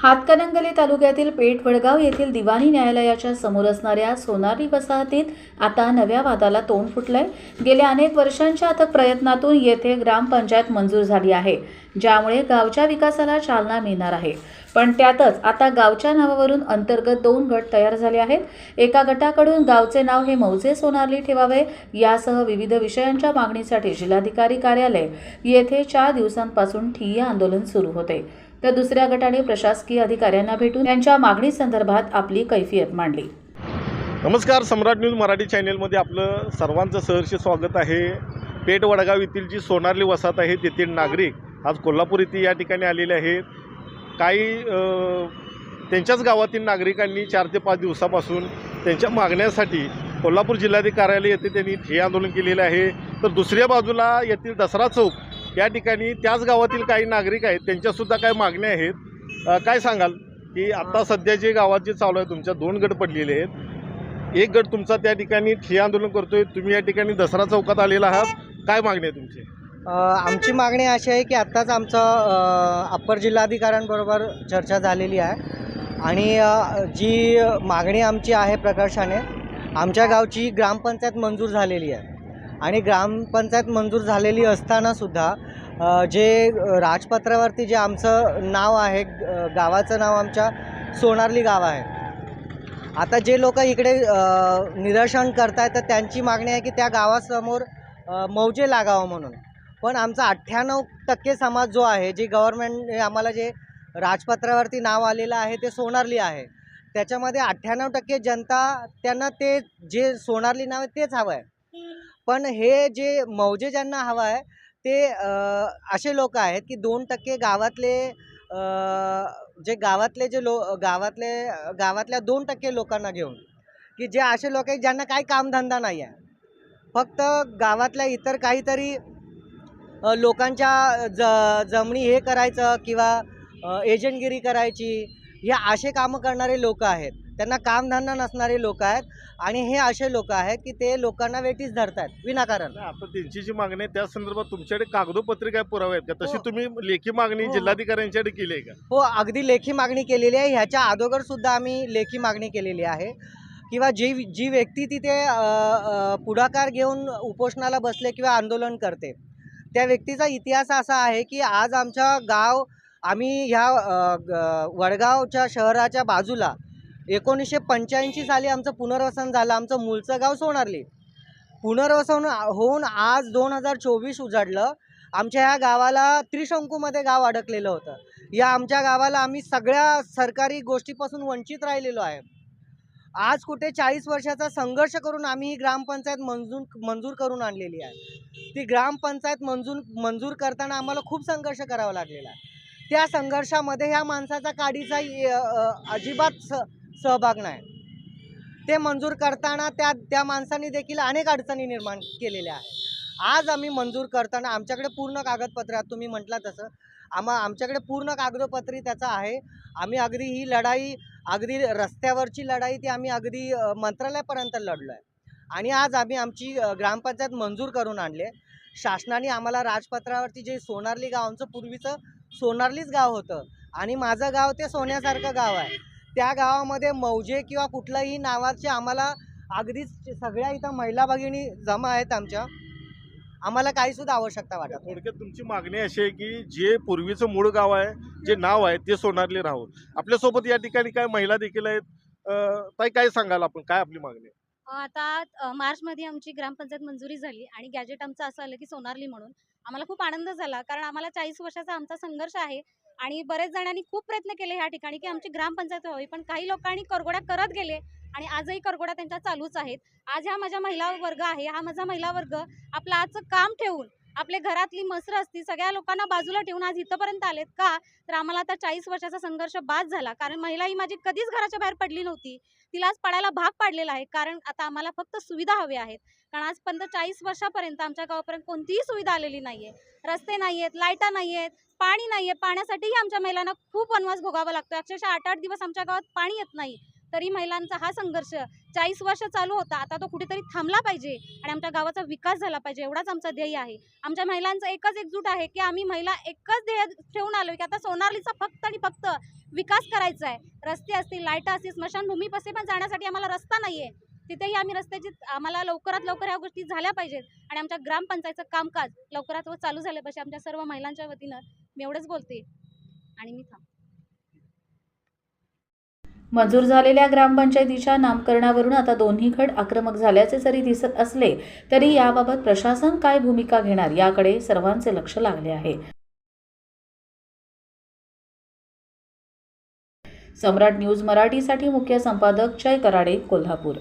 हातकणंगले तालुक्यातील पेठ वडगाव येथील दिवाणी न्यायालयाच्या समोर असणाऱ्या सोनारी वसाहतीत आता नव्या वादाला तोंड फुटलंय. गेल्या अनेक वर्षांच्या अथक प्रयत्नातून येथे ग्रामपंचायत मंजूर झाली आहे ज्यामुळे गावच्या विकासाला चालना मिळणार आहे. पण त्यातच आता गावच्या नावावरून अंतर्गत दोन गट तयार झाले आहेत. एका गटाकडून गावचे नाव हे मौजे सोनारली ठेवावे यासह विविध विषयांच्या मागणीसाठी जिल्हाधिकारी कार्यालय येथे चार दिवसांपासून ठिय्या आंदोलन सुरू होते. तर दुसऱ्या गटाने प्रशासकीय अधिकाऱ्यांना भेटून त्यांच्या मागणी संदर्भात आपली कैफियत मांडली. नमस्कार सम्राट न्यूज मराठी चॅनेलमध्ये आपलं सर्वांचं सहर्ष स्वागत आहे. पेठ वडगाव येथील जी सोनारली वसाहत आहे तेथील नागरिक आज कोल्हापूर येथे या ठिकाणी आलेले आहेत. काही त्यांच्याच गावातील नागरिकांनी चार ते पाच दिवसापासून त्यांच्या मागण्यासाठी कोल्हापूर जिल्हाधिकारी कार्यालय येथे त्यांनी ठे आंदोलन केलेलं आहे. तर दुसऱ्या बाजूला येथील दसरा चौक या ठिकाणी त्याच गावातील काही नागरिक आहेत त्यांच्यासुद्धा काही मागण्या आहेत? काय सांगाल? की आत्ता सध्या जे गावात जे चालू आहे तुमच्या दोन गट पडलेले आहेत. एक गट तुमचा त्या ठिकाणी ठिय्या आंदोलन करतोय तुम्ही या ठिकाणी दसरा चौकात आलेला आहात. काय मागणी आहे तुमची? आमची मागणी अशी आहे की आत्ताच आमचं अप्पर जिल्हाधिकाऱ्यांबरोबर चर्चा झालेली आहे. आणि जी मागणी आमची आहे प्रकर्षाने आमच्या गावची ग्रामपंचायत मंजूर झालेली आहे. आणि ग्रामपंचायत मंजूर झालेली असतानासुद्धा जे राजपत्रावरती जे आमचं नाव आहे गावाचं नाव आमच्या सोनारली गाव आहे. आता जे लोक इकडे निदर्शन निदर्शन करतायत तर त्यांची मागणी आहे की त्या गावासमोर मौजे लागावं म्हणून. पण आमचा अठ्ठ्याण्णव टक्के समाज जो आहे जे गव्हर्मेंटने आम्हाला जे राजपत्रावरती नाव आलेलं आहे ते सोनारली आहे. त्याच्यामध्ये अठ्ठ्याण्णव टक्के जनता त्यांना ते जे सोनारली नाव आहे तेच हवं आहे. पण हे जे मौजे ज्यांना हवं आहे ते असे लोक आहेत की दोन टक्के गावातले जे गावातले जे लो गावातले गावातल्या दोन टक्के लोकांना घेऊन की जे असे लोक आहेत ज्यांना काही कामधंदा नाही आहे. फक्त गावातल्या इतर काहीतरी लोकांच्या ज जमणी हे करायचं किंवा एजंटगिरी करायची हे असे कामं करणारे लोक आहेत. त्यांना कामधंदा नसणारे लोक आहेत आणि हे असे लोक आहेत की ते लोकांना वेटीस धरतात विनाकारण. आता त्यांची जी मागणी आहे त्या संदर्भात तुमच्याकडे कागदोपत्री काय पुरावे आहेत का? तशी हो. तुम्ही लेखी मागणी हो. जिल्हाधिकाऱ्यांच्याकडे केली आहे का? हो अगदी लेखी मागणी केलेली आहे. ह्याच्या अगोदर सुद्धा आम्ही लेखी मागणी केलेली आहे. किंवा जी जी व्यक्ती तिथे अ, अ, पुढाकार घेऊन उपोषणाला बसले किंवा आंदोलन करते त्या व्यक्तीचा इतिहास असा आहे की आज आमच्या गाव आम्ही ह्या अ, ग- वडगावच्या शहराच्या बाजूला एकोणीसशे पंच्याऐंशी साली आमचं पुनर्वसन झालं आमचं मूळचं गाव सोनारली. पुनर्वसन होऊन आज दोन हजार चोवीस उजाडलं. आमच्या ह्या गावाला त्रिशंकूमध्ये गाव अडकलेलं होतं. या आमच्या गावाला आम्ही सगळ्या सरकारी गोष्टीपासून वंचित राहिलेलो आहे. आज कुठे चाळीस वर्षाचा संघर्ष करून आम्ही ही ग्रामपंचायत मंजूर मंजूर करून आणलेली आहे. ती ग्रामपंचायत मंजूर मंजूर करताना आम्हाला खूप संघर्ष करावा लागलेला आहे. त्या संघर्षामध्ये ह्या माणसाचा काडीचा अजिबात स सहभाग नाही. ते मंजूर करताना त्या त्या माणसांनी देखील अनेक अडचणी निर्माण केलेल्या आहेत. आज आम्ही मंजूर करताना आमच्याकडे पूर्ण कागदपत्र आहेत. तुम्ही म्हटला तसं. आम्हा आमच्याकडे पूर्ण कागदपत्री त्याचं आहे. आम्ही अगदी ही लढाई अगदी रस्त्यावरची लढाई ती आम्ही अगदी मंत्रालयापर्यंत लढलो आहे आणि आज आम्ही आमची ग्रामपंचायत मंजूर करून आणले शासनाने आम्हाला राजपत्रावरती जे सोनारली गाव आमचं पूर्वीचं सोनारलीच गाव होतं. आणि माझं गाव ते सोन्यासारखं गाव आहे. त्या गावामध्ये मौजे किंवा कुठल्याही नावाचे आम्हाला अगदीच सगळ्या इथं महिला भगिनी जमा आहेत आमच्या. आम्हाला काहीसुद्धा आवश्यकता वाटत. थोडक्यात तुमची मागणी अशी आहे की जे पूर्वीचं मूळ गाव आहे जे नाव आहे ते सोनारले राहून आपल्यासोबत या ठिकाणी काय महिला देखील आहेत? ताई काय सांगाल आपण? काय आपली मागणी आता मार्चमध्ये आमची ग्रामपंचायत मंजुरी झाली आणि गॅजेट आमचं असं आलं की सोनारली म्हणून. आम्हाला खूप आनंद झाला कारण आम्हाला चाळीस वर्षाचा आमचा संघर्ष आहे. आणि बरेच जणांनी खूप प्रयत्न केले ह्या ठिकाणी की आमची ग्रामपंचायत व्हावी पण काही लोकांनी करगोड्या करत गेले आणि आजही करगोड्या त्यांच्या चालूच आहेत. आज हा माझ्या महिला वर्ग आहे हा माझा महिला वर्ग आपलं आजचं काम ठेवून आपले घरातली मसर असती सगळ्या लोकांना बाजूला ठेवून आज इथंपर्यंत आलेत का? तर आम्हाला आता चाळीस वर्षाचा संघर्ष बाद झाला. कारण महिला ही माझी कधीच घराच्या बाहेर पडली नव्हती. तिला आज पडायला भाग पाडलेला आहे. कारण आता आम्हाला फक्त सुविधा हव्या आहेत. कारण आजपर्यंत चाळीस वर्षापर्यंत आमच्या गावापर्यंत कोणतीही सुविधा आलेली नाही आहे रस्ते नाही आहेत लाईटा नाही आहेत पाणी नाही आहे पाण्यासाठीही आमच्या महिलांना खूप वनवास भोगावा लागतो अक्षरशः आठ आठ दिवस आमच्या गावात पाणी येत नाही. तरी महिलांचा हा संघर्ष चाळीस वर्ष चालू होता. आता तो कुठेतरी थांबला पाहिजे आणि आमच्या गावाचा विकास झाला पाहिजे एवढाच आमचा ध्येय आहे. आमच्या महिलांचं एकच एकजूट आहे की आम्ही महिला एकच ध्येय ठेवून आलो की आता सोनारलीचा फक्त आणि फक्त विकास करायचा आहे रस्ते असतील लाइट असतील स्मशानभूमीपाशी पण जाण्यासाठी आम्हाला रस्ता नाही आहे तिथेही आम्ही रस्त्याची आम्हाला लवकरात लवकर ह्या गोष्टी झाल्या पाहिजेत आणि आमच्या ग्रामपंचायतचं कामकाज लवकरात व चालू झालं पाहिजे. आमच्या सर्व महिलांच्या वतीनं मी एवढंच बोलते. आणि मी थांब मंजूर झालेल्या ग्रामपंचायतीच्या नामकरणावरून आता दोन्ही गट आक्रमक झाल्याचे जरी दिसत असले तरी याबाबत प्रशासन काय भूमिका घेणार याकडे सर्वांचे लक्ष लागले आहे. सम्राट न्यूज मराठीसाठी मुख्य संपादक जय कराडे कोल्हापूर.